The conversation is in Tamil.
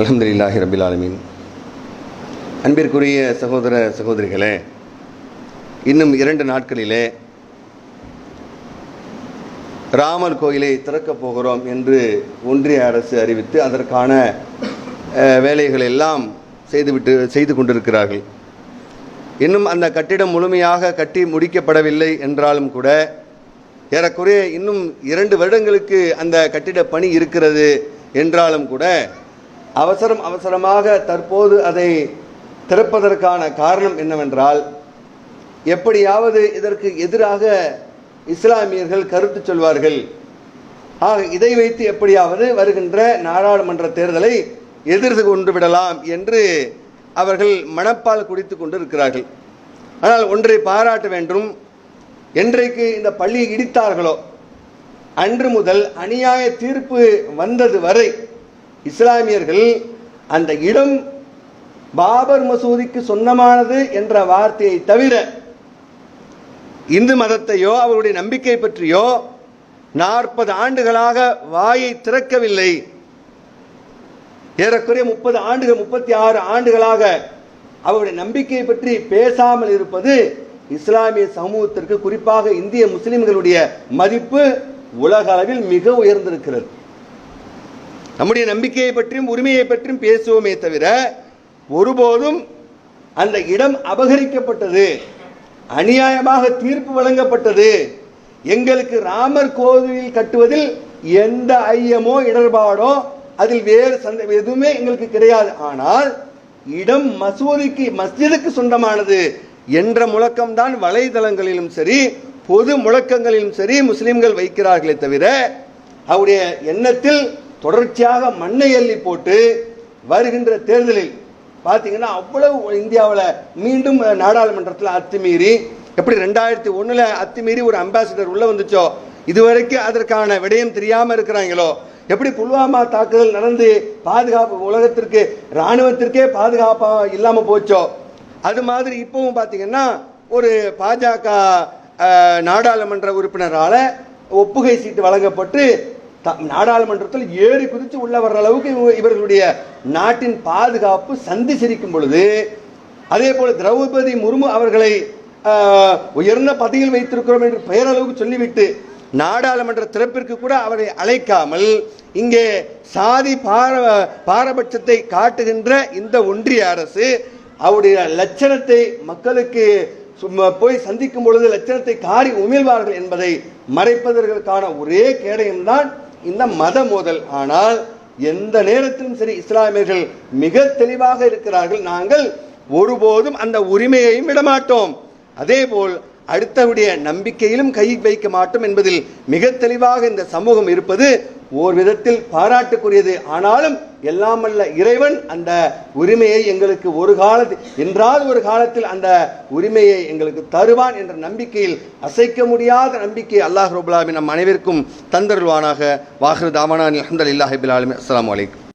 அலமதுல்லாஹி ரபில் ஆலமீன். அன்பிற்குரிய சகோதர சகோதரிகளே இன்னும் இரண்டு நாட்களிலே ராமர் கோயிலை திறக்கப் போகிறோம் என்று ஒன்றிய அரசு அறிவித்து அதற்கான வேலைகள் எல்லாம் செய்துவிட்டு செய்து கொண்டிருக்கிறார்கள். இன்னும் அந்த கட்டிடம் முழுமையாக கட்டி முடிக்கப்படவில்லை என்றாலும் கூட ஏறக்குறைய இன்னும் இரண்டு வருடங்களுக்கு அந்த கட்டிட பணி இருக்கிறது என்றாலும் கூட அவசரம் அவசரமாக தற்போது அதை திறப்பதற்கான காரணம் என்னவென்றால் எப்படியாவது இதற்கு எதிராக இஸ்லாமியர்கள் கருத்து சொல்வார்கள். ஆக இதை வைத்து எப்படியாவது வருகின்ற நாடாளுமன்ற தேர்தலை எதிர்த்து கொண்டு விடலாம் என்று அவர்கள் மனப்பால் குடித்து கொண்டு இருக்கிறார்கள் ஆனால் ஒன்றை பாராட்ட வேண்டும். என்றைக்கு இந்த பள்ளியை இடித்தார்களோ அன்று முதல் அநியாய தீர்ப்பு வந்தது வரை இஸ்லாமியர்கள் அந்த இடம் பாபர் மசூதிக்கு சொந்தமானது என்ற வார்த்தையை தவிர இந்து மதத்தையோ அவருடைய நம்பிக்கை பற்றியோ நாற்பது ஆண்டுகளாக வாயை திறக்கவில்லை. ஏறக்குறைய முப்பது ஆண்டுகள் முப்பத்தி ஆறு ஆண்டுகளாக அவருடைய நம்பிக்கையை பற்றி பேசாமல் இருப்பது இஸ்லாமிய சமூகத்திற்கு குறிப்பாக இந்திய முஸ்லிம்களுடைய மதிப்பு உலக அளவில் மிக உயர்ந்திருக்கிறது. நம்முடைய நம்பிக்கையை பற்றியும் உரிமையை பற்றியும் பேசுவோமே தவிர ஒருபோதும் அந்த இடம் அபகரிக்கப்பட்டது அநியாயமாக தீர்ப்பு வழங்கப்பட்டது எங்களுக்கு ராமர் கோவில் கட்டுவதில் எந்த ஐயமோ இடர்பாடோ அதில் வேறு சந்த எதுவுமே எங்களுக்கு கிடையாது. ஆனால் இடம் மசூதிக்கு மஸ்ஜிதுக்கு சொந்தமானது என்ற முழக்கம்தான் வலைதளங்களிலும் சரி பொது முழக்கங்களிலும் சரி முஸ்லிம்கள் வைக்கிறார்களே தவிர அவருடைய எண்ணத்தில் தொடர்ச்சியாக மண்ணை அள்ளி போட்டு வருகின்ற தேர்தலில் பார்த்தீங்கன்னா அவ்வளவு இந்தியாவில் மீண்டும் நாடாளுமன்றத்தில் அத்துமீறி எப்படி ரெண்டாயிரத்தி ஒன்றில் அத்துமீறி ஒரு அம்பாசிடர் உள்ளே வந்துச்சோ இதுவரைக்கும் அதற்கான விடயம் தெரியாமல் இருக்கிறாங்களோ எப்படி புல்வாமா தாக்குதல் நடந்து பாதுகாப்பு உலகத்திற்கு இராணுவத்திற்கே பாதுகாப்பாக இல்லாமல் போச்சோ அது மாதிரி இப்போவும் பார்த்தீங்கன்னா ஒரு பாஜக நாடாளுமன்ற உறுப்பினரால் ஒப்புகை சீட்டு வழங்கப்பட்டு நாடாளுமன்றத்தில் ஏறி குதித்து உள்ள வர்ற அளவுக்கு இவர்களுடைய நாட்டின் பாதுகாப்பு சந்தி சிரிக்கும் பொழுது அதே போல திரௌபதி முர்மு அவர்களை உயர்ந்த பதவியில் வைத்திருக்கிறோம் என்று பெயரளவுக்கு சொல்லிவிட்டு நாடாளுமன்ற திறப்பிற்கு கூட அவரை அழைக்காமல் இங்கே சாதி பார பாரபட்சத்தை காட்டுகின்ற இந்த ஒன்றிய அரசு அவருடைய லட்சணத்தை மக்களுக்கு சும்மா போய் சந்திக்கும் பொழுது லட்சணத்தை காரி உமிழ்வார்கள் என்பதை மறைப்பதற்கான ஒரே கேடயம்தான் இந்த மத மோதல். ஆனால் எந்த நேரத்திலும் சரி இஸ்லாமியர்கள் மிக தெளிவாக இருக்கிறார்கள். நாங்கள் ஒருபோதும் அந்த உரிமையையும் விடமாட்டோம். அதேபோல் அடுத்தவுடைய நம்பிக்கையிலும் கை வைக்க மாட்டோம் என்பதில் மிக தெளிவாக இந்த சமூகம் இருப்பது ஓர் விதத்தில் பாராட்டுக்குரியது. ஆனாலும் எல்லாம் அல்ல இறைவன் அந்த உரிமையை எங்களுக்கு ஒரு காலத்தில் என்றாவது ஒரு காலத்தில் அந்த உரிமையை எங்களுக்கு தருவான் என்ற நம்பிக்கையில் அசைக்க முடியாத நம்பிக்கை அல்லாஹ் ரபுல்லாமி நம் அனைவருக்கும் தந்தருள்வானாக. வாஹர் தாமானா அலமதுல்லாஹிபில் ஆலமி அஸ்லாம் வலைக்கும்